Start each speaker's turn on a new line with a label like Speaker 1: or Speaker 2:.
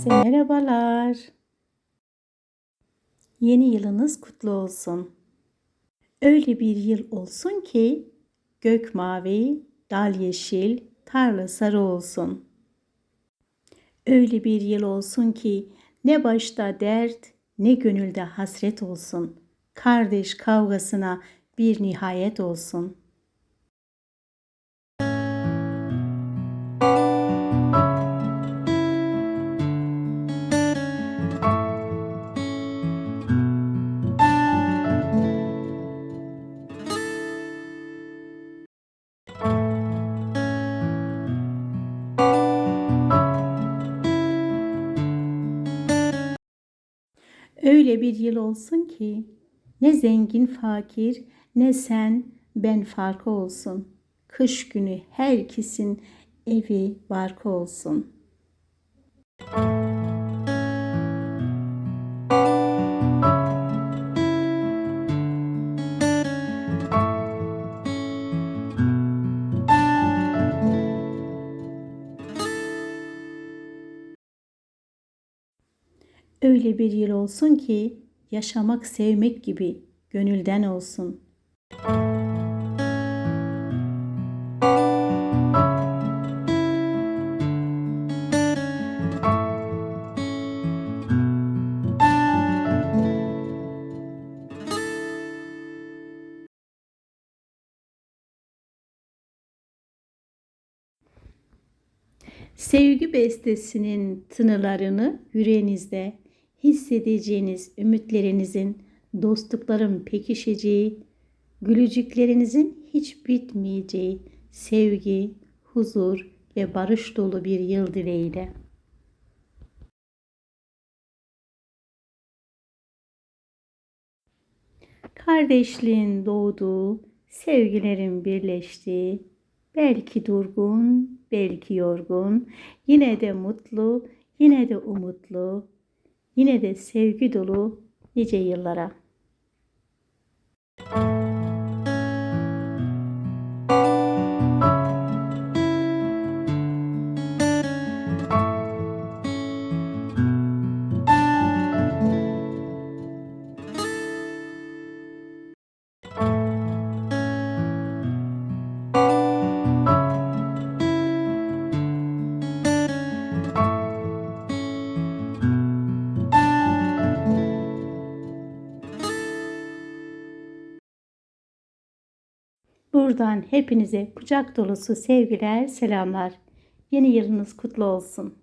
Speaker 1: Herkese merhabalar. Yeni yılınız kutlu olsun. Öyle bir yıl olsun ki gök mavi, dal yeşil, tarla sarı olsun. Öyle bir yıl olsun ki ne başta dert ne gönülde hasret olsun. Kardeş kavgasına bir nihayet olsun.'' Öyle bir yıl olsun ki ne zengin fakir ne sen ben farkı olsun. Kış günü herkesin evi barkı olsun. Öyle bir yıl olsun ki yaşamak sevmek gibi gönülden olsun. Sevgi bestesinin tınılarını yüreğinizde hissedeceğiniz ümitlerinizin, dostlukların pekişeceği, gülücüklerinizin hiç bitmeyeceği sevgi, huzur ve barış dolu bir yıl dileğiyle. Kardeşliğin doğduğu, sevgilerin birleştiği, belki durgun, belki yorgun, yine de mutlu, yine de umutlu, yine de sevgi dolu nice yıllara. Buradan hepinize kucak dolusu sevgiler, selamlar. Yeni yılınız kutlu olsun.